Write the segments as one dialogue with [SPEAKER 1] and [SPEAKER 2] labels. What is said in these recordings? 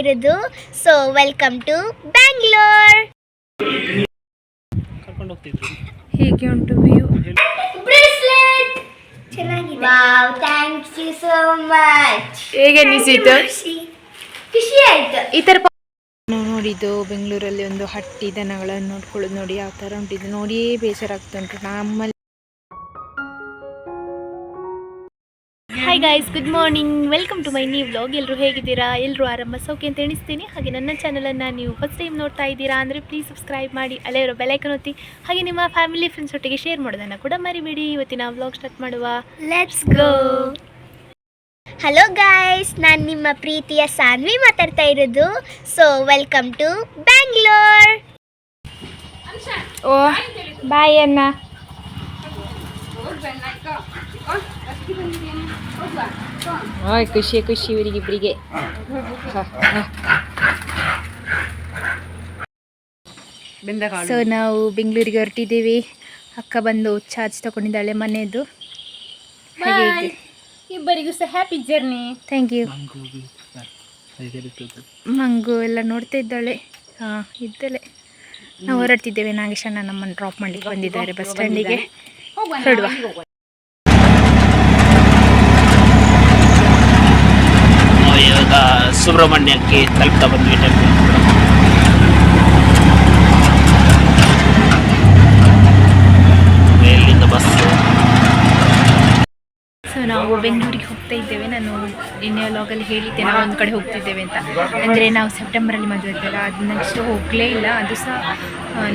[SPEAKER 1] ಇರೋದು. So welcome to Bangalore
[SPEAKER 2] ಹೇಗೆ ಉಂಟು ವ್ಯೂ
[SPEAKER 1] ಚೆನ್ನಾಗಿದೆ. Wow thank you so much
[SPEAKER 2] ಹೇಗೆ ಅನಿಸಿತು?
[SPEAKER 1] ಖುಷಿ ಆಯ್ತು.
[SPEAKER 2] ಈ ಥರ ನಾವು ನೋಡಿದ್ದು ಬೆಂಗಳೂರಲ್ಲಿ ಒಂದು ಹಟ್ಟಿ ದನಗಳನ್ನು ನೋಡ್ಕೊಳ್ಳೋದು ನೋಡಿ ಯಾವ ಥರ ಉಂಟಿದ್ದು. ನೋಡಿಯೇ ಬೇಜಾರಾಗ್ತುಂಟು ನಮ್ಮಲ್ಲಿ
[SPEAKER 3] hi guys good morning welcome to my new vlog ಎಲ್ಲರೂ ಹೇಗಿದ್ದೀರಾ? ಎಲ್ಲರೂ ಆರಾಮ? ಸೌಖ್ಯ ಅಂತ ಎಣಿಸ್ತೀನಿ. ಹಾಗೆ ನನ್ನ ಚಾನಲನ್ನು ನೀವು ಫಸ್ಟ್ ಟೈಮ್ ನೋಡ್ತಾ ಇದ್ದೀರಾ ಅಂದರೆ ಪ್ಲೀಸ್ ಸಬ್ಸ್ಕ್ರೈಬ್ ಮಾಡಿ ಅಲ್ಲೇ ಇರೋ ಬೆಲೈಕನ್ ಒತ್ತಿ. ಹಾಗೆ ನಿಮ್ಮ ಫ್ಯಾಮಿಲಿ ಫ್ರೆಂಡ್ಸ್ ಒಟ್ಟಿಗೆ ಶೇರ್ ಮಾಡೋದನ್ನು ಕೂಡ ಮರಿಬೇಡಿ. ಇವತ್ತಿನ ವ್ಲಾಗ್ ಸ್ಟಾರ್ಟ್ ಮಾಡುವ.
[SPEAKER 1] ಲೆಟ್ಸ್ ಗೋ ಹಲೋ ಗಾಯ್ಸ್ ನಾನು ನಿಮ್ಮ ಪ್ರೀತಿಯ ಸಾನ್ವಿ ಮಾತಾಡ್ತಾ ಇರೋದು. ಸೊ ವೆಲ್ಕಮ್ ಟು ಬ್ಯಾಂಗ್ಳೂರ್
[SPEAKER 2] ಓ ಬಾಯ್ ಅನ್ನ ಓಯ್ ಖುಷಿ ಖುಷಿ ಇವರಿಗಿಬ್ಬರಿಗೆ ಸೊ ನಾವು ಬೆಂಗಳೂರಿಗೆ ಹೊರಟಿದ್ದೀವಿ. ಅಕ್ಕ ಬಂದು ಚಾರ್ಜ್ ತಗೊಂಡಿದ್ದಾಳೆ ಮನೆಯದು. ಹಾಗೆ
[SPEAKER 3] ಇಬ್ಬರಿಗೂ ಸಹ happy journey
[SPEAKER 2] thank you Mangu ಎಲ್ಲ ನೋಡ್ತಾ ಇದ್ದಾಳೆ. ಹಾಂ ಇದ್ದಲೆ ನಾವು ಹೊರಡ್ತಿದ್ದೇವೆ ನಾಗೇಶಣ್ಣ ನಮ್ಮನ್ನು ಡ್ರಾಪ್ ಮಾಡ್ಲಿಕ್ಕೆ ಬಂದಿದ್ದಾರೆ ಬಸ್ ಸ್ಟ್ಯಾಂಡಿಗೆ ಹೊರಡುವ
[SPEAKER 4] ನಾವು ಇವಾಗ ಸುಬ್ರಹ್ಮಣ್ಯಕ್ಕೆ ತಲುಪ್ತಾ ಬಂದ್ವಿ ಟೆಂಪಲ್ ಬಸ್.
[SPEAKER 2] ಸೊ ನಾವು ಬೆಂಗಳೂರಿಗೆ ಹೋಗ್ತಾ ಇದ್ದೇವೆ. ನಾನು ನಿನ್ನೆ ಲಾಗಲ್ಲಿ ಹೇಳಿದ್ದೆ, ನಾವು ಒಂದು ಕಡೆ ಹೋಗ್ತಿದ್ದೇವೆ ಅಂತ. ಅಂದರೆ ನಾವು ಸೆಪ್ಟೆಂಬರಲ್ಲಿ ಮದುವೆ ಇದ್ದಲ್ಲ ಅದು ನೆಕ್ಸ್ಟ್ ಹೋಗಲೇ ಇಲ್ಲ. ಅದು ಸಹ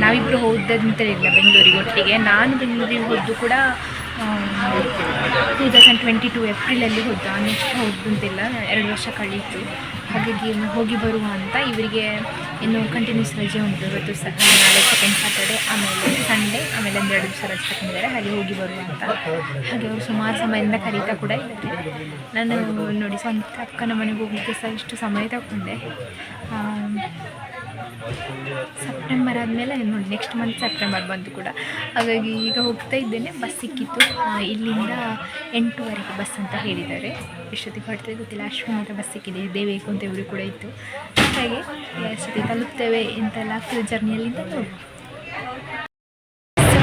[SPEAKER 2] ನಾವಿಬ್ಬರು ಹೋದಂತ ಇಲ್ಲ ಬೆಂಗಳೂರಿಗೆ ಒಟ್ಟಿಗೆ. ನಾನು ಬೆಂಗಳೂರಿಗೆ ಹೋದ್ದು ಕೂಡ ಟೂ ತೌಸಂಡ್ ಟ್ವೆಂಟಿ ಟು ಏಪ್ರಿಲಲ್ಲಿ ಹೋದ ನೆಕ್ಸ್ಟ್ ಹೋದಂತಿಲ್ಲ ಎರಡು ವರ್ಷ ಕಳೀತು. ಹಾಗಾಗಿ ಹೋಗಿ ಬರುವ ಅಂತ ಇವರಿಗೆ ಇನ್ನು ಕಂಟಿನ್ಯೂಸ್ ರಜೆ ಉಂಟು. ಇವತ್ತು ಸಹ ನಾಳೆ ಸೆಕೆಂಡ್ ಸ್ಯಾಟರ್ಡೆ ಆಮೇಲೆ ಸಂಡೇ ಆಮೇಲೆ ಒಂದು ಎರಡು ದಿವಸ ರಜೆ ತಗೊಂಡಿದ್ದಾರೆ. ಹಾಗೆ ಹೋಗಿ ಬರುವ ಅಂತ. ಹಾಗೆ ಅವರು ಸುಮಾರು ಸಮಯದಿಂದ ಕರೀತಾ ಕೂಡ ಇದ್ದಾರೆ. ನಾನು ನೋಡಿ ಸ್ವಂತ ಅಕ್ಕನ ಮನೆಗೆ ಹೋಗಲಿಕ್ಕೆ ಸಹ ಇಷ್ಟು ಸಮಯ ತಗೊಂಡೆ. ಸೆಪ್ಟೆಂಬರ್ ಆದಮೇಲೆ ನೋಡಿ ನೆಕ್ಸ್ಟ್ ಮಂತ್ ಸೆಪ್ಟೆಂಬರ್ ಬಂತು ಕೂಡ. ಹಾಗಾಗಿ ಈಗ ಹೋಗ್ತಾ ಇದ್ದೇನೆ. ಬಸ್ ಸಿಕ್ಕಿತ್ತು. ಇಲ್ಲಿಂದ ಎಂಟುವರೆಗೆ ಬಸ್ ಅಂತ ಹೇಳಿದ್ದಾರೆ. ಎಷ್ಟೊತ್ತಿಗೆ ಹೊರಡ್ತದೆ ಗೊತ್ತಿಲ್ಲ. ಅಂತ ಬಸ್ ಸಿಕ್ಕಿದೆ. ಇದೇ ಬೇಕು ಅಂತ ಇವರು ಕೂಡ ಇತ್ತು. ಹಾಗೆ ಎಷ್ಟೊತ್ತಿಗೆ ತಲುಪ್ತೇವೆ ಎಂತೆಲ್ಲ ಆಗ್ತದೆ ಜರ್ನಿಯಲ್ಲಿಂದ ನೋಡಿ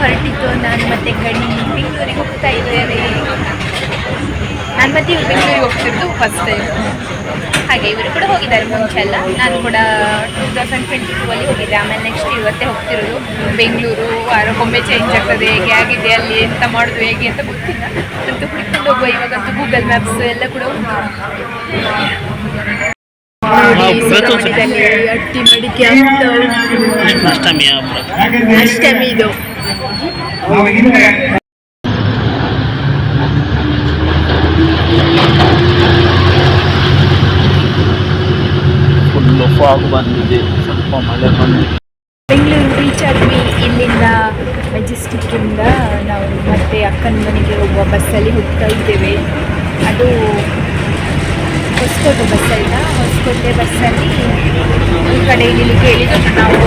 [SPEAKER 2] ಹೊರಟಿತ್ತು. ನಾನು ಮತ್ತೆ ಗಣಿ ಬೆಂಗಳೂರಿಗೆ ಹೋಗ್ತಾ ಇದ್ದೇನೆ. ನಾನು ಮತ್ತೆ ಬೆಂಗಳೂರಿಗೆ ಹೋಗ್ತಿದ್ದು ಫಸ್ಟ್ ಟೈಮ್ ಹಾಗೆ ಇವರು ಕೂಡ ಹೋಗಿದ್ದಾರೆ ಮುಂಚೆ ಎಲ್ಲ ನಾನು ಕೂಡ ಟೂ ತೌಸಂಡ್ ಟ್ವೆಂಟಿ ಟೂ ಅಲ್ಲಿ ಹೋಗಿದ್ದೆ ಆಮೇಲೆ ನೆಕ್ಸ್ಟ್ ಇವತ್ತೇ ಹೋಗ್ತಿರೋದು ಬೆಂಗಳೂರು ವಾರಕ್ಕೊಮ್ಮೆ ಚೇಂಜ್ ಆಗ್ತದೆ ಹೇಗೆ ಆಗಿದೆ ಅಲ್ಲಿ ಎಂತ ಮಾಡೋದು ಹೇಗೆ ಅಂತ ಗೊತ್ತಿಲ್ಲ ಅಂತ ಹುಡುಕೊಂಡು ಹೋಗುವ ಇವಾಗಂತೂ ಗೂಗಲ್ ಮ್ಯಾಪ್ಸ್ ಎಲ್ಲ ಕೂಡ ಅಟ್ಟಿ ಮಡಿಕೆ ಅಂತ
[SPEAKER 4] ಅಷ್ಟಮಿ
[SPEAKER 2] ಇದು
[SPEAKER 4] ಫುಲ್ಲು ಫಾಗ್ ಬಂದಿದೆ. ಸ್ವಲ್ಪ ಮಳೆ ಬಂದಿದೆ.
[SPEAKER 2] ಬೆಂಗಳೂರು ರೀಚ್ ಆದ್ವಿ. ಇಲ್ಲಿಂದ ಮೆಜೆಸ್ಟಿಕ್ಕಿಂದ ನಾವು ಮತ್ತೆ ಅಕ್ಕನ ಮನೆಗೆ ಹೋಗುವ ಬಸ್ಸಲ್ಲಿ ಹೋಗ್ತಾ ಇದ್ದೇವೆ. ಅದು ಹೊಸಕೋಟೆ ಬಸ್ಸಲ್ಲ ಹೊಸಕೋಟೆ ಬಸ್ಸಲ್ಲಿ ಈ ಕಡೆ ಇಳಿಲಿಕ್ಕೆ ಹೇಳಿದ್ರು ನಾವು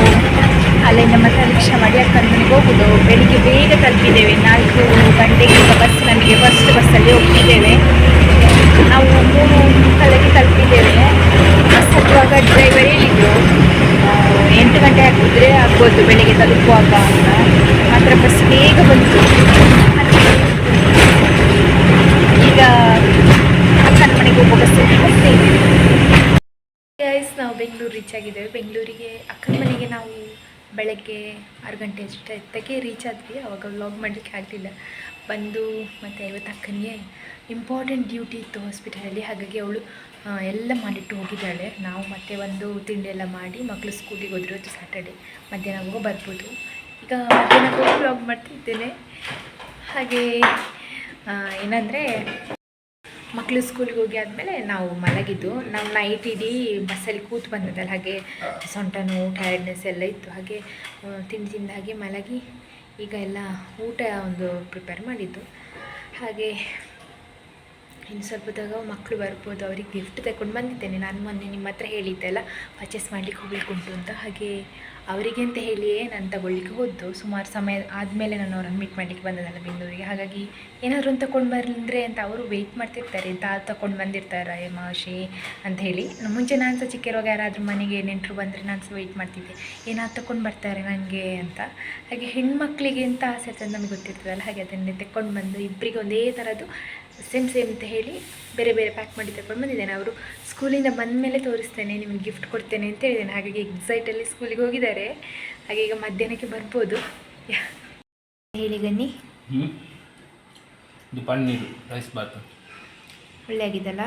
[SPEAKER 2] ಅಲ್ಲಿಂದ ಮತ್ತೆ ರಿಕ್ಷಾ ಮಾಡಿ ಅಕ್ಕನ ಮನೆಗೆ ಹೋಗೋದು. ಬೆಳಿಗ್ಗೆ ಬೇಗ ತಲುಪಿದ್ದೇವೆ. ನಾಲ್ಕು ಗಂಟೆಗೆ ಈಗ ಬಸ್ ನಮಗೆ ಫಸ್ಟ್ ಬಸ್ಸಲ್ಲಿ ಹೋಗ್ತಿದ್ದೇವೆ. ನಾವು ಮೂರು ಸ್ಥಳಕ್ಕೆ ತಲುಪಿದ್ದೇವೆ. ಬಸ್ ಹತ್ತುವಾಗ ಡ್ರೈವರ್ ಹೇಳಿದ್ರು ಆ, ಎಂಟು ಗಂಟೆ ಹಾಕಿದ್ರೆ ಆಗ್ಬೋದು ಬೆಳಿಗ್ಗೆ ತಲುಪುವಾಗ ಅಂತ. ಮಾತ್ರ ಬಸ್ ಬೇಗ ಬಂತು. ಈಗ ಅಕ್ಕನ ಮನೆಗೆ ಹೋಗೋ ಬಸ್ ನಾವು ಬೆಂಗಳೂರು ರೀಚ್ ಆಗಿದ್ದೇವೆ. ಬೆಂಗಳೂರಿಗೆ ಅಕ್ಕನ ಮನೆಗೆ ನಾವು ಬೆಳಗ್ಗೆ ಆರು ಗಂಟೆ ಅಷ್ಟೊತ್ತಕ್ಕೆ ರೀಚ್ ಆದ್ವಿ. ಅವಾಗ ವ್ಲಾಗ್ ಮಾಡಲಿಕ್ಕೆ ಆಗಲಿಲ್ಲ. ಬಂದು ಮತ್ತು ಇವತ್ತು ಅಕ್ಕನಿಗೆ ಇಂಪಾರ್ಟೆಂಟ್ ಡ್ಯೂಟಿ ಇತ್ತು ಹಾಸ್ಪಿಟಲಲ್ಲಿ ಹಾಗಾಗಿ ಅವಳು ಎಲ್ಲ ಮಾಡಿಟ್ಟು ಹೋಗಿದ್ದಾಳೆ. ನಾವು ಮತ್ತೆ ಒಂದು ತಿಂಡಿ ಎಲ್ಲ ಮಾಡಿ ಮಕ್ಕಳು ಸ್ಕೂಲಿಗೆ ಹೋದ್ರು ಇವತ್ತು ಸ್ಯಾಟರ್ಡೆ ಮಧ್ಯಾಹ್ನ ಬರ್ಬೋದು. ಈಗ ಮಧ್ಯಾಹ್ನ ವ್ಲಾಗ್ ಮಾಡ್ತಿದ್ದೇನೆ. ಹಾಗೆ ಏನಂದರೆ ಮಕ್ಕಳು ಸ್ಕೂಲಿಗೆ ಹೋಗಿ ಆದಮೇಲೆ ನಾವು ಮಲಗಿದ್ದು. ನಾವು ನೈಟ್ ಇಡೀ ಬಸ್ಸಲ್ಲಿ ಕೂತು ಬಂದದಲ್ಲ ಹಾಗೆ ಸೊಂಟ ನೋವು ಟಯರ್ಡ್ನೆಸ್ ಎಲ್ಲ ಇತ್ತು. ಹಾಗೆ ತಿಂಡಿ ತಿಂದ ಹಾಗೆ ಮಲಗಿ ಈಗ ಎಲ್ಲ ಊಟ ಒಂದು ಪ್ರಿಪೇರ್ ಮಾಡಿದ್ದು. ಹಾಗೆ ಇನ್ನು ಸ್ವಲ್ಪದಾಗ ಮಕ್ಕಳು ಬರ್ಬೋದು, ಅವ್ರಿಗೆ ಗಿಫ್ಟ್ ತಗೊಂಡು ಬಂದಿದ್ದೇನೆ. ನಾನು ಮೊನ್ನೆ ನಿಮ್ಮ ಹತ್ರ ಹೇಳಿದ್ದೆ ಅಲ್ಲ ಪರ್ಚೇಸ್ ಮಾಡ್ಲಿಕ್ಕೆ ಹೋಗ್ಲಿಕ್ಕೆ ಉಂಟು ಅಂತ. ಹಾಗೆ ಅವರಿಗೆ ಅಂತ ಹೇಳಿಯೇ ನಾನು ತಗೊಳ್ಳಿಕ್ಕೆ ಹೋದ್ದು. ಸುಮಾರು ಸಮಯ ಆದಮೇಲೆ ನಾನು ಅವ್ರನ್ನ ಮೀಟ್ ಮಾಡಲಿಕ್ಕೆ ಬಂದದಲ್ಲ ಬೆಂಗಳೂರಿಗೆ. ಹಾಗಾಗಿ ಏನಾದರೂ ಒಂದು ತಗೊಂಡು ಬಂದರೆ ಅಂತ ಅವರು ವೆಯ್ಟ್ ಮಾಡ್ತಿರ್ತಾರೆ. ಅಂತ ತಗೊಂಡು ಬಂದಿರ್ತಾರೆ ಮಾಷಿ ಅಂತ ಹೇಳಿ. ಮುಂಚೆ ನಾನು ಸಹ ಚಿಕ್ಕಿರುವಾಗ ಯಾರಾದರೂ ಮನೆಗೆ ನೆಂಟರು ಬಂದರೆ ನಾನು ಸಹ ವೆಯ್ಟ್ ಮಾಡ್ತಿದ್ದೆ. ಏನಾದ್ರು ತಗೊಂಡು ಬರ್ತಾರೆ ನನಗೆ ಅಂತ. ಹಾಗೆ ಹೆಣ್ಮಕ್ಳಿಗೆ ಅಂತ ಆಸೆ ಅಂತ ನಮಗೆ ಗೊತ್ತಿರ್ತದಲ್ಲ, ಹಾಗೆ ಅದನ್ನೇ ತಗೊಂಡು ಬಂದು ಇಬ್ಬರಿಗೆ ಒಂದೇ ಥರದ್ದು ಸೇಮ್ ಸೇಮ್ ಅಂತ ಹೇಳಿ ಬೇರೆ ಬೇರೆ ಪ್ಯಾಕ್ ಮಾಡಿ ತಗೊಂಡು ಬಂದಿದ್ದೇನೆ. ಅವರು ಸ್ಕೂಲಿಂದ ಬಂದ ಮೇಲೆ ತೋರಿಸ್ತೇನೆ ನಿಮಗೆ ಗಿಫ್ಟ್ ಕೊಡ್ತೇನೆ ಅಂತ ಹೇಳಿದ್ದೇನೆ. ಹಾಗಾಗಿ ಎಕ್ಸೈಟಲ್ಲಿ ಸ್ಕೂಲಿಗೆ ಹೋಗಿದ್ದಾರೆ. ಹಾಗೆ ಈಗ ಮಧ್ಯಾಹ್ನಕ್ಕೆ ಬರ್ಬೋದು. ಹೇಳಿ ಗನ್ನಿ.
[SPEAKER 4] ಹ್ಞೂ ಇದು ಪನ್ನೀರು ರೈಸ್ ಬಾತ್
[SPEAKER 2] ಒಳ್ಳೆ ಆಗಿದ್ದಲ್ಲ.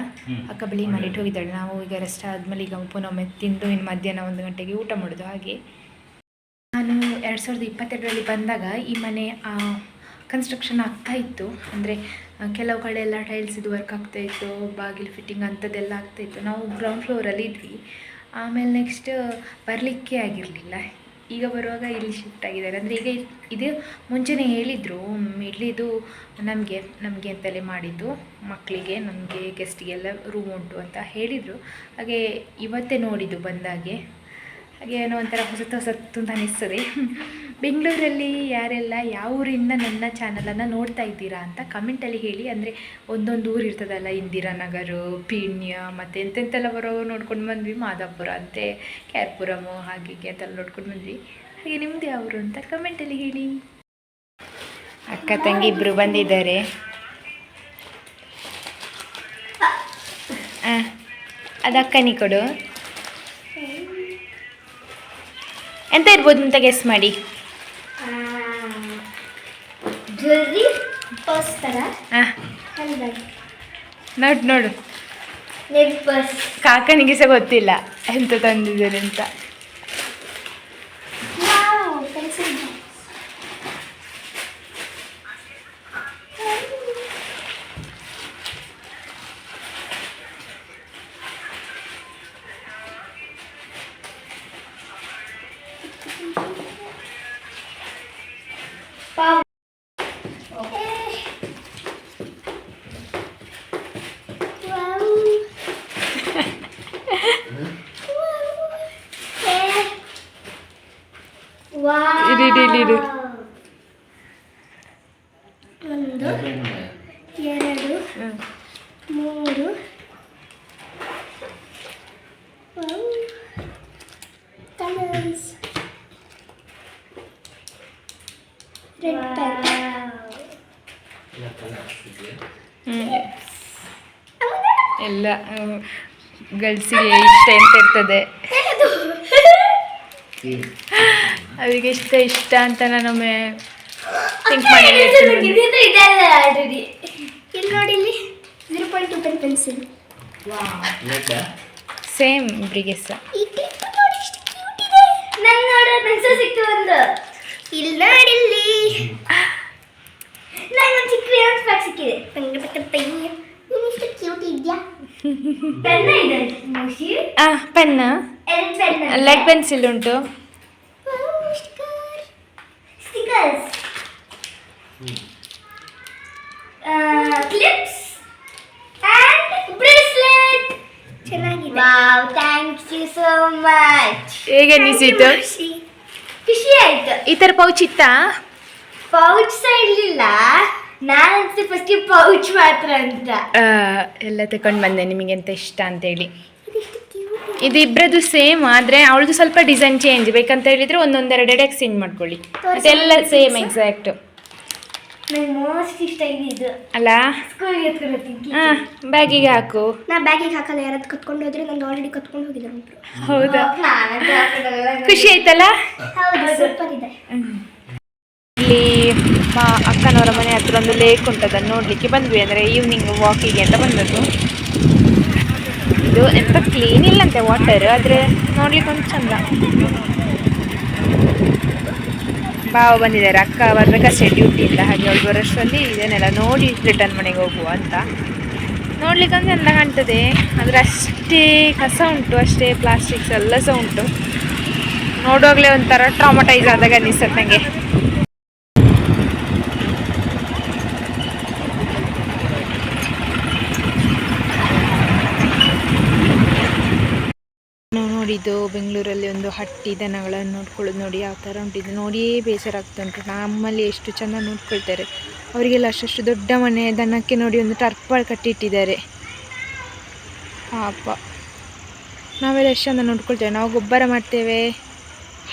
[SPEAKER 2] ಅಕ್ಕ ಬಿಳಿ ಮಾಡಿಟ್ಟು ಹೋಗಿದ್ದಾಳೆ. ನಾವು ಈಗ ರೆಸ್ಟ್ ಆದಮೇಲೆ ಈಗ ಪುನಃ ಒಮ್ಮೆ ತಿಂದು ಇನ್ನು ಮಧ್ಯಾಹ್ನ ಒಂದು ಗಂಟೆಗೆ ಊಟ ಮಾಡೋದು ಹಾಗೆ. ನಾನು ಎರಡು ಸಾವಿರದ ಇಪ್ಪತ್ತೆರಡರಲ್ಲಿ ಬಂದಾಗ ಈ ಮನೆ ಕನ್ಸ್ಟ್ರಕ್ಷನ್ ಆಗ್ತಾ ಇತ್ತು. ಅಂದರೆ ಕೆಲವು ಕಡೆ ಎಲ್ಲ ಟೈಲ್ಸ್ ಇದು ವರ್ಕ್ ಆಗ್ತಾ ಇತ್ತು, ಬಾಗಿಲು ಫಿಟ್ಟಿಂಗ್ ಅಂಥದ್ದೆಲ್ಲ ಆಗ್ತಾ ಇತ್ತು. ನಾವು ಗ್ರೌಂಡ್ ಫ್ಲೋರಲ್ಲಿ ಇದ್ವಿ. ಆಮೇಲೆ ನೆಕ್ಸ್ಟ್ ಬರಲಿಕ್ಕೆ ಆಗಿರಲಿಲ್ಲ. ಈಗ ಬರುವಾಗ ಇಲ್ಲಿ ಶಿಫ್ಟ್ ಆಗಿದ್ದಾರೆ. ಅಂದರೆ, ಈಗ ಇದು ಮುಂಚೆನೇ ಹೇಳಿದರು ಇಲ್ಲಿದು ನಮಗೆ ನಮಗೆ ಅಂತಲೇ ಮಾಡಿದ್ದು. ಮಕ್ಕಳಿಗೆ ನಮಗೆ ಗೆಸ್ಟಿಗೆಲ್ಲ ರೂಮ್ ಉಂಟು ಅಂತ ಹೇಳಿದರು. ಹಾಗೆ ಇವತ್ತೇ ನೋಡಿದ್ದು ಬಂದಾಗೆ. ಹಾಗೆ ಏನೋ ಒಂಥರ ಹೊಸತು ಹೊಸತ್ತು ಅಂತ ಅನಿಸ್ತದೆ ಬೆಂಗಳೂರಲ್ಲಿ ಯಾರೆಲ್ಲ ಯಾವ ಊರಿಂದ ನನ್ನ ಚಾನಲನ್ನು ನೋಡ್ತಾ ಇದ್ದೀರಾ ಅಂತ ಕಮೆಂಟಲ್ಲಿ ಹೇಳಿ. ಅಂದರೆ ಒಂದೊಂದು ಊರು ಇರ್ತದಲ್ಲ ಇಂದಿರಾನಗರ ಪೀಣ್ಯ, ಮತ್ತು ಎಂತೆಂತೆಲ್ಲ ಬರೋ ನೋಡ್ಕೊಂಡು ಬಂದ್ವಿ. ಮಾದಾಪುರ ಅಂತೆ ಕ್ಯಾರ್ಪುರಮು ಹಾಗೆ ಹೀಗೆ ಅಂತೆಲ್ಲ ನೋಡ್ಕೊಂಡು ಬಂದ್ವಿ. ಹಾಗೆ ಯಾವ ಊರು ಅಂತ ಕಮೆಂಟಲ್ಲಿ ಹೇಳಿ. ಅಕ್ಕ ತಂಗಿ ಇಬ್ಬರು ಬಂದಿದ್ದಾರೆ. ಅದು ಅಕ್ಕನಿ ಕೊಡು. ಎಂತ ಇರ್ಬೋದು ಅಂತ ಗೆಸ್ ಮಾಡಿ.
[SPEAKER 1] ಜ್ಯುವೆಲ್ರಿ ಪರ್ಸ್ ಥರ
[SPEAKER 2] ಹಾಂ ನೋಡು ನೋಡು.
[SPEAKER 1] ನೆಕ್ ಪರ್ಸ್
[SPEAKER 2] ಕಾಕನಿಗೆ ಸಹ ಗೊತ್ತಿಲ್ಲ ಎಂತ ತಂದಿದ್ದೀರಿ ಅಂತ.
[SPEAKER 1] ಪೆನ್ಸಿಲ್
[SPEAKER 2] ಇರು, ಇರು, ಇರು.
[SPEAKER 1] ಒಂದು ಎರಡು ಮೂರು ರೆಡ್
[SPEAKER 2] ಎಲ್ಲ ಗರ್ಲ್ಸಿಗೆ ಇಷ್ಟ ಎಂತ ಇರ್ತದೆ. ಅವರಿಗೆ ಇಷ್ಟ ಇಷ್ಟ ಅಂತ ನಾನೊಮ್ಮೆ ಥಿಂಕ್ ಮಾಡಿ
[SPEAKER 1] ಇಲ್ಲಿ ನೋಡಿ ಇಲ್ಲಿ. Zero point two pen pencil
[SPEAKER 2] same ಇಬ್ಬರಿಗೆ ಸಹ
[SPEAKER 1] ಈ ಕ್ಲಿಪ್ ನೋಡಿ ಎಷ್ಟು ಕ್ಯೂಟ್ ಇದೆ. ನಂಗೆ ನೋಡು ಪೆನ್ಸಿಲ್ ಸಿಕ್ತು ಒಂದು. ಇಲ್ಲಿ ನೋಡಿ ಇಲ್ಲಿ. ನಂಗೆ ಒಂದು ಚಿಕ್ಕ ರೇನ್ಸ್ ಬ್ಯಾಗ್ ಸಿಕ್ಕಿದೆ. ನಂಗೆ ಪಕ್ಕ ನೀನು ಇಷ್ಟು ಕ್ಯೂಟ್ ಇದೆಯಾ? ಪೆನ್ನ ಇದೆ. ಮೋಶಿ
[SPEAKER 2] ಆ ಪೆನ್ನ
[SPEAKER 1] ಪೆನ್
[SPEAKER 2] ಲೆಡ್ ಪೆನ್ಸಿಲ್ ಉಂಟು.
[SPEAKER 1] ಕ್ಲಿಪ್ಸ್ ಬ್ರೇಸ್ಲೆಟ್ ಚೆನ್ನಾಗಿದೆ. Wow thank you so much
[SPEAKER 2] ಹೇಗೆ ಅನಿಸಿತು
[SPEAKER 1] ಖುಷಿ. ಖುಷಿ ಆಯ್ತು.
[SPEAKER 2] ಈ ಥರ ಪೌಚ್ ಇತ್ತಾ?
[SPEAKER 1] ಪೌಚ್ ಸಹ ಇರ್ಲಿಲ್ಲ. ನಾನು ಅನ್ಸುತ್ತೆ ಫಸ್ಟ್ ಪೌಚ್ ಮಾತ್ರ ಅಂತ.
[SPEAKER 2] ಆ, ಎಲ್ಲ ತಗೊಂಡು ಬಂದೆ. ನಿಮಗೆ ಅಂತ ಇಷ್ಟ ಅಂತೇಳಿ. ಇದು ಇಬ್ಬರದು ಸೇಮ್ ಆದರೆ ಅವಳದು ಸ್ವಲ್ಪ ಡಿಸೈನ್ ಚೇಂಜ್ ಬೇಕಂತ ಹೇಳಿದ್ರೆ ಒಂದೊಂದೆರಡೆರಡು ಎಕ್ಸ್ಚೇಂಜ್ ಮಾಡ್ಕೊಳ್ಳಿ. ಅದೆಲ್ಲ ಸೇಮ್ ಎಕ್ಸಾಕ್ಟ್
[SPEAKER 1] ನಂಗೆ ಮೋಸ್ಟ್ ಇಷ್ಟ ಇದು
[SPEAKER 2] ಅಲ್ಲ?
[SPEAKER 1] ಸ್ಕೂಲ್ಗೆ ಎತ್ಕೊಂಡು ಹೋಗ್ತೀನಿ
[SPEAKER 2] ಹಾಂ ಬ್ಯಾಗಿಗೆ ಹಾಕು.
[SPEAKER 1] ನಾ ಬ್ಯಾಗಿಗೆ ಹಾಕಲ್ಲ ಯಾರಾದ್ರು ಕತ್ಕೊಂಡು ಹೋದ್ರೆ ನಂಗೆ ಆಲ್ರೆಡಿ ಕತ್ಕೊಂಡು ಹೋಗಿದ್ದಾರೆ ಒಬ್ರು.
[SPEAKER 2] ಹೌದಾ. ಖುಷಿ ಆಯ್ತಲ್ಲ?
[SPEAKER 1] ಹೌದು ಸೂಪರ್ ಇದೆ.
[SPEAKER 2] ಇಲ್ಲಿ ಅಕ್ಕನವರ ಮನೆ ಹತ್ರ ಒಂದು ಲೇಕ್ ಉಂಟದ ಅದನ್ನು ನೋಡಲಿಕ್ಕೆ ಬಂದ್ವಿ. ಅಂದರೆ ಈವ್ನಿಂಗ್ ವಾಕಿಗೆ ಅಂತ ಬಂದದ್ದು. ಇದು ಎಂತ ಕ್ಲೀನ್ ಇಲ್ಲಂತೆ ವಾಟರ್ ಆದರೆ ನೋಡ್ಲಿಕ್ಕೆ ಒಂದು ಚಂದ. ಬಾವ ಬಂದಿದ್ದಾರೆ, ಅಕ್ಕ ಬರ್ಬೇಕಷ್ಟೇ ಡ್ಯೂಟಿ ಇಲ್ಲ ಹಾಗೆ ಅವ್ಳು ಬರೋಷ್ಟರಲ್ಲಿ ಇದನ್ನೆಲ್ಲ ನೋಡಿ ರಿಟರ್ನ್ ಮನೆಗೆ ಹೋಗುವ ಅಂತ. ನೋಡ್ಲಿಕ್ಕೆ ಒಂದು ಎಲ್ಲ ಕಾಣ್ತದೆ. ಆದರೆ ಅಷ್ಟೇ ಕಸ ಉಂಟು, ಅಷ್ಟೇ ಪ್ಲಾಸ್ಟಿಕ್ಸ್ ಎಲ್ಲ ಸಹ ಉಂಟು. ನೋಡುವಾಗಲೇ ಒಂಥರ ಟ್ರಾಮಟೈಸ್ ಆದಾಗ ಅನಿಸ್ತದೆ ನನಗೆ ನೋಡಿದ್ದು ಬೆಂಗಳೂರಲ್ಲಿ ಒಂದು ಹಟ್ಟಿ ದನಗಳನ್ನು ನೋಡ್ಕೊಳ್ಳೋದು ನೋಡಿ ಯಾವ ಥರ ಉಂಟಿದ್ದು. ನೋಡಿಯೇ ಬೇಸರ ಆಗ್ತಾ ಉಂಟು. ನಮ್ಮಲ್ಲಿ ಎಷ್ಟು ಚೆಂದ ನೋಡ್ಕೊಳ್ತಾರೆ. ಅವರಿಗೆಲ್ಲ ಅಷ್ಟಷ್ಟು ದೊಡ್ಡ ಮನೆ ದನಕ್ಕೆ ನೋಡಿ ಒಂದು ಟರ್ಪಾಳ್ ಕಟ್ಟಿಟ್ಟಿದ್ದಾರೆ. ಪಾಪ. ನಾವೆಲ್ಲ ಎಷ್ಟು ಚೆಂದ ನೋಡ್ಕೊಳ್ತೇವೆ. ನಾವು ಗೊಬ್ಬರ ಮಾಡ್ತೇವೆ.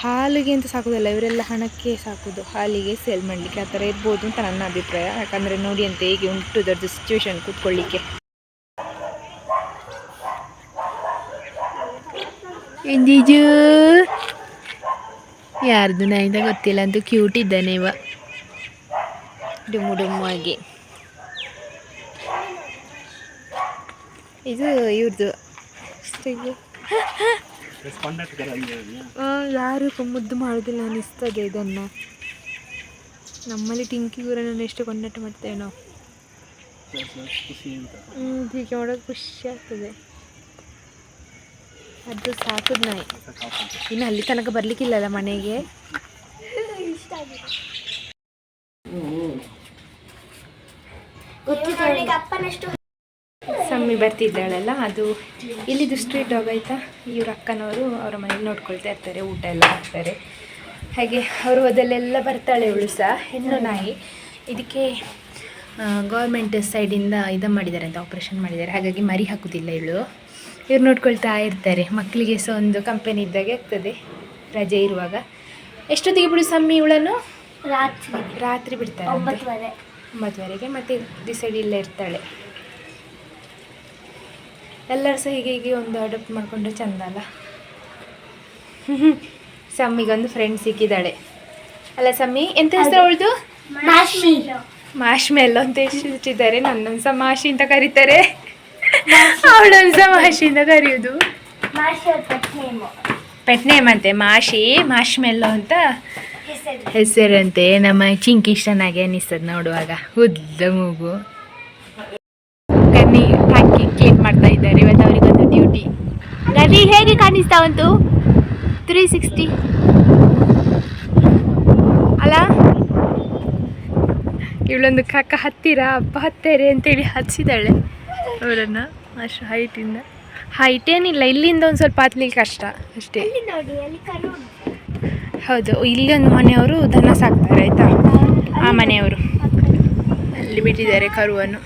[SPEAKER 2] ಹಾಲಿಗೆ ಅಂತ ಸಾಕೋದಲ್ಲ. ಇವರೆಲ್ಲ ಹಣಕ್ಕೆ ಸಾಕೋದು. ಹಾಲಿಗೆ ಸೇಲ್ ಮಾಡಲಿಕ್ಕೆ ಆ ಥರ ಇರ್ಬೋದು ಅಂತ ನನ್ನ ಅಭಿಪ್ರಾಯ. ಯಾಕಂದರೆ ನೋಡಿ ಅಂತ ಹೇಗೆ ಉಂಟು ದೊಡ್ಡ ಸಿಚುವೇಶನ್ ಕೂತ್ಕೊಳ್ಳಿಕ್ಕೆ. ಎಂಜಿಜು ಯಾರ್ದು ನಾಯಿಂದ ಗೊತ್ತಿಲ್ಲ ಅಂತೂ ಕ್ಯೂಟ್ ಇದ್ದಾನೆ ಇವ ಡುಮ್ಮು ಡುಮ್ಮು ಆಗಿ ಇದು ಇವ್ರದ್ದು ಯಾರು ಮುದ್ದು ಮಾಡೋದಿಲ್ಲ ಅನಿಸ್ತದೆ ಇದನ್ನು ನಮ್ಮಲ್ಲಿ ಟಿಂಕಿ ಊರನ್ನು ಎಷ್ಟು ಕೊಂಡಾಟ ಮಾಡ್ತೇವೆ ನಾವು ಹೀಗೆ ಮಾಡೋದು ಖುಷಿ ಆಗ್ತದೆ ಅದು ಸಾಕುದು ನಾಯಿ ಇನ್ನು ಅಲ್ಲಿ ತನಕ ಬರ್ಲಿಕ್ಕಿಲ್ಲಲ್ಲ ಮನೆಗೆ. ಸಮ್ಮಿ ಬರ್ತಿದ್ದಾಳಲ್ಲ, ಅದು ಇಲ್ಲಿದು ಸ್ಟ್ರೀಟ್ ಡಾಗ್ ಆಯಿತಾ? ಇವ್ರ ಅಕ್ಕನವರು ಅವರ ಮನೇಲಿ ನೋಡ್ಕೊಳ್ತಾ ಇರ್ತಾರೆ, ಊಟ ಎಲ್ಲ ಹಾಕ್ತಾರೆ ಹಾಗೆ ಅವರು ಅದಲ್ಲೆಲ್ಲ ಬರ್ತಾಳೆ ಇವಳು ಸಹ, ಹೆಣ್ಣು ನಾಯಿ. ಇದಕ್ಕೆ ಗೌರ್ಮೆಂಟ್ ಸೈಡಿಂದ ಇದು ಮಾಡಿದ್ದಾರೆ ಅಂತ ಆಪ್ರೇಷನ್ ಮಾಡಿದ್ದಾರೆ. ಹಾಗಾಗಿ ಮರಿ ಹಾಕೋದಿಲ್ಲ ಇವಳು. ಇವ್ರು ನೋಡ್ಕೊಳ್ತಾ ಇರ್ತಾರೆ. ಮಕ್ಕಳಿಗೆ ಸಹ ಒಂದು ಕಂಪನಿ ಇದ್ದಾಗೆ ಆಗ್ತದೆ. ರಜೆ ಇರುವಾಗ. ಎಷ್ಟೊತ್ತಿಗೆ ಬಿಡು ಸಮ್ಮಿ ಇವಳನ್ನು?
[SPEAKER 1] ರಾತ್ರಿ.
[SPEAKER 2] ರಾತ್ರಿ ಬಿಡ್ತಾರೆ
[SPEAKER 1] ಒಂಬತ್ತುವರೆ.
[SPEAKER 2] ಒಂಬತ್ತುವರೆಗೆ ಮತ್ತೆ ಡಿಸೈಡ್ ಇಲ್ಲೇ ಇರ್ತಾಳೆ. ಎಲ್ಲರೂ ಸಹ ಹೀಗೆ ಹೀಗೆ ಒಂದು ಅಡಾಪ್ಟ್ ಮಾಡಿಕೊಂಡ್ರೆ ಚಂದ ಅಲ್ಲ? ಸಮ್ಮಿಗೊಂದು ಫ್ರೆಂಡ್ ಸಿಕ್ಕಿದ್ದಾಳೆ. ಅಲ್ಲ ಸಮ್ಮಿ ಎಂತ ಹೆಸರು ಅವಳದು?
[SPEAKER 1] ಮಾಶ್ಮಿ
[SPEAKER 2] ಮಾಶ್ಮಿ ಎಲ್ಲ ಅಂತ ನನ್ನೊಂದು ಸಹ ಮಾಶಿ ಅಂತ ಕರೀತಾರೆ. ಅವಳೊಂದು ಸಮಾಷಿಯಿಂದ ಕರಿಯೋದು.
[SPEAKER 1] ಪಟ್ ನೇಮು.
[SPEAKER 2] ಅಂತೆ ಮಾಶಿ ಮಾಶ್ ಮೆಲ್ಲೋ ಅಂತ
[SPEAKER 1] ಹೆಸರು.
[SPEAKER 2] ಹೆಸರಂತೆ. ನಮ್ಮ ಚಿಂಕಿ ಇಷ್ಟನಾಗೆ ಅನ್ನಿಸ್ತದೆ ನೋಡುವಾಗ ಉದ್ದ ಮೂಗು. ಕನ್ನಿ ಹಾಕಿ ಕ್ಲೀನ್ ಮಾಡ್ತಾ ಇದ್ದಾರೆ. ಇವತ್ತು ಅವರಿಗೊಂದು ಡ್ಯೂಟಿ
[SPEAKER 3] ಗರಿ ಹೇಗೆ ಕಾಣಿಸ್ತಾ ಉಂಟು? ತ್ರೀ ಸಿಕ್ಸ್ಟಿ
[SPEAKER 2] ಅಲ್ಲ? ಇವಳೊಂದು ಕಾಕ ಹತ್ತಿರ ಅಪ್ಪ ಹತ್ತೇರಿ ಅಂತೇಳಿ ಹಚ್ಚಿದ್ದಾಳೆ. ಅಷ್ಟು ಹೈಟಿಂದ ಹೈಟ್ ಏನಿಲ್ಲ, ಇಲ್ಲಿಂದ ಒಂದು ಸ್ವಲ್ಪ ಹತ್ಲಿಕ್ಕೆ ಕಷ್ಟ ಅಷ್ಟೇ. ಹೌದು ಇಲ್ಲಿ ಒಂದು ಮನೆಯವರು ದನ ಸಾಕ್ತಾರೆ, ಆಯಿತಾ? ಆ ಮನೆಯವರು. ಅಲ್ಲಿ ಬಿಟ್ಟಿದ್ದಾರೆ ಕರುವನ್ನು.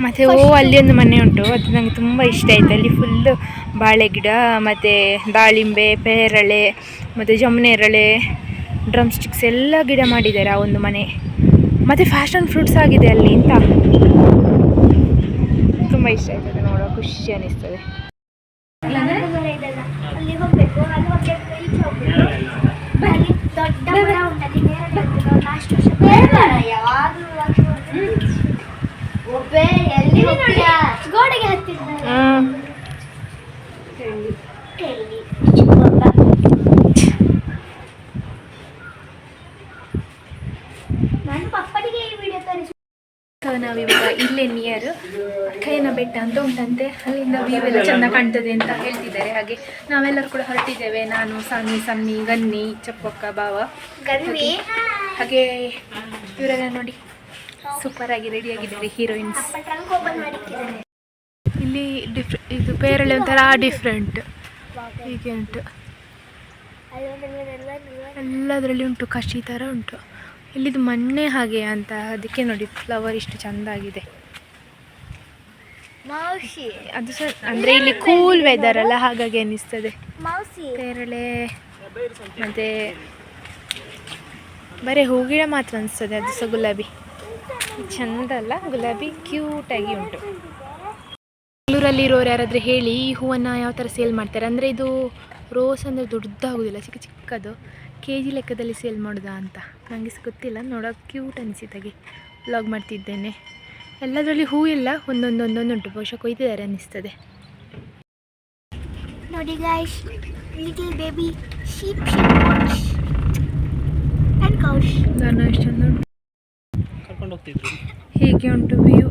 [SPEAKER 2] ಮತ್ತು, ಓ ಅಲ್ಲಿ ಒಂದು ಮನೆ ಉಂಟು. ಅದು ನನಗೆ ತುಂಬ ಇಷ್ಟ ಆಯಿತು. ಅಲ್ಲಿ ಫುಲ್ಲು ಬಾಳೆ ಗಿಡ, ಮತ್ತು ದಾಳಿಂಬೆ, ಪೇರಳೆ, ಮತ್ತು ಜಮುನೇರಳೆ ಡ್ರಮ್ ಸ್ಟಿಕ್ಸ್ ಎಲ್ಲ ಗಿಡ ಮಾಡಿದ್ದಾರೆ ಆ ಒಂದು ಮನೆ. ಮತ್ತು ಫ್ಯಾಷನ್ ಫ್ರೂಟ್ಸ್ ಆಗಿದೆ ಅಲ್ಲಿ ಅಂತ ತುಂಬ ಇಷ್ಟ ಆಯ್ತದೆ ನೋಡೋ ಖುಷಿ ಅನ್ನಿಸ್ತದೆ
[SPEAKER 1] ಗೋಡೆಗೆ ಇದೆಲ್ಲ. ಅಲ್ಲಿ ಹೋಗ್ಬೇಕು ಅಲ್ಲಿ ಹೋಗ್ಬೇಕು ಇಲ್ಲಿ ಹೋಗ್ಬೇಕು ಅಲ್ಲಿ ದೊಡ್ಡ ಮರ ಉಂಟು ಅಲ್ಲಿ ನೇರಳೆ ಉಂಟು ನಾವು ಲಾಸ್ಟ್ ವರ್ಷ ಯಾವಾಗಲೂ ಒಬ್ಬೇ ಎಲ್ಲಿ ಹೋಗ್ತೀಯಾ ಗೋಡೆಗೆ ಹತ್ತಿದ್ದಾರೆ
[SPEAKER 2] ಹಾಂ
[SPEAKER 1] ಎಲ್ಲಿ? ಚಿಕ್ಕಪ್ಪ. ನಾನು ಪಪ್ಪನಿಗೆ ಈ ವಿಡಿಯೋ ತೋರಿಸಿ
[SPEAKER 2] ಸೊ ನಾವಿವಾಗ ಇಲ್ಲೇ ನಿಯರ್ ಕೈನ ಬೆಟ್ಟ ಅಂತ ಉಂಟಂತೆ. ಅಲ್ಲಿಂದ ವ್ಯೂ ಎಲ್ಲ ಚೆಂದ ಕಾಣ್ತದೆ ಅಂತ ಹೇಳ್ತಿದ್ದಾರೆ. ಹಾಗೆ ನಾವೆಲ್ಲರೂ ಕೂಡ ಹೊರಟಿದ್ದೇವೆ. ನಾನು ಸನ್ನಿ ಸನ್ನಿ ಗನ್ನಿ ಚಪ್ಪಕ್ಕ ಬಾವ
[SPEAKER 1] ಗನ್ನಿ.
[SPEAKER 2] ಹಾಗೆ ಇವರೆಲ್ಲ ನೋಡಿ. ಸೂಪರ್ ಆಗಿ ರೆಡಿ ಆಗಿದ್ದಾರೆ ಹೀರೋಯಿನ್ಸ್ ಇಲ್ಲಿ ಡಿಫ್ರೆ ಇದು ಪೇರಳೆ ಒಂಥರ ಡಿಫ್ರೆಂಟ್ ಹೀಗೆ ಉಂಟು. ಎಲ್ಲದರಲ್ಲಿ ಉಂಟು ಕಷಿ ಥರ ಉಂಟು. ಇಲ್ಲಿದು ಮೊನ್ನೆ ಹಾಗೆ ಅಂತ. ಅದಕ್ಕೆ ನೋಡಿ ಫ್ಲವರ್ ಇಷ್ಟು ಚೆಂದ ಆಗಿದೆ
[SPEAKER 1] ಮೌಸಿ
[SPEAKER 2] ಅದು ಸರ್ ಅಂದರೆ ಇಲ್ಲಿ ಕೂಲ್ ವೆದರ್ ಅಲ್ಲ ಹಾಗಾಗಿ ಅನ್ನಿಸ್ತದೆ.
[SPEAKER 1] ಮೌಸಿ
[SPEAKER 2] ಪೇರಳೆ ಮತ್ತು ಬರೀ ಹೂಗಿಡ ಮಾತ್ರ ಅನಿಸ್ತದೆ ಅದು ಸಹ ಗುಲಾಬಿ. ಚಂದ ಅಲ್ಲ ಗುಲಾಬಿ ಕ್ಯೂಟಾಗಿ ಉಂಟು. ಬೆಂಗಳೂರಲ್ಲಿ ಇರೋರು ಯಾರಾದರೂ ಹೇಳಿ ಈ ಹೂವನ್ನು ಯಾವ ಥರ ಸೇಲ್ ಮಾಡ್ತಾರೆ? ಅಂದರೆ ಇದು ರೋಸ್ ಅಂದರೆ ದೊಡ್ಡದಾಗೋದಿಲ್ಲ ಚಿಕ್ಕ ಚಿಕ್ಕದು. ಕೆ ಜಿ ಲೆಕ್ಕದಲ್ಲಿ ಸೇಲ್ ಮಾಡೋದಾ ಅಂತ. ನನಗೆ ಗೊತ್ತಿಲ್ಲ ನೋಡೋಕೆ ಕ್ಯೂಟ್ ಅನಿಸಿದಾಗೆ ವ್ಲಾಗ್ ಮಾಡ್ತಿದ್ದೇನೆ. ಎಲ್ಲದರಲ್ಲಿ ಹೂ ಇಲ್ಲ ಒಂದೊಂದೊಂದೊಂದುಂಟು ಬಹುಶಃ ಕೊಯ್ದಿದ್ದಾರೆ ಅನ್ನಿಸ್ತದೆ.
[SPEAKER 1] ನೋಡಿ guys little baby sheep and cows
[SPEAKER 2] ನಾನು ಎಷ್ಟು ಚಂದ ಉಂಟು.
[SPEAKER 4] ಕರ್ಕೊಂಡು ಹೋಗ್ತಿದ್ರು
[SPEAKER 2] ಹೀಗೆ ಉಂಟು ವ್ಯೂ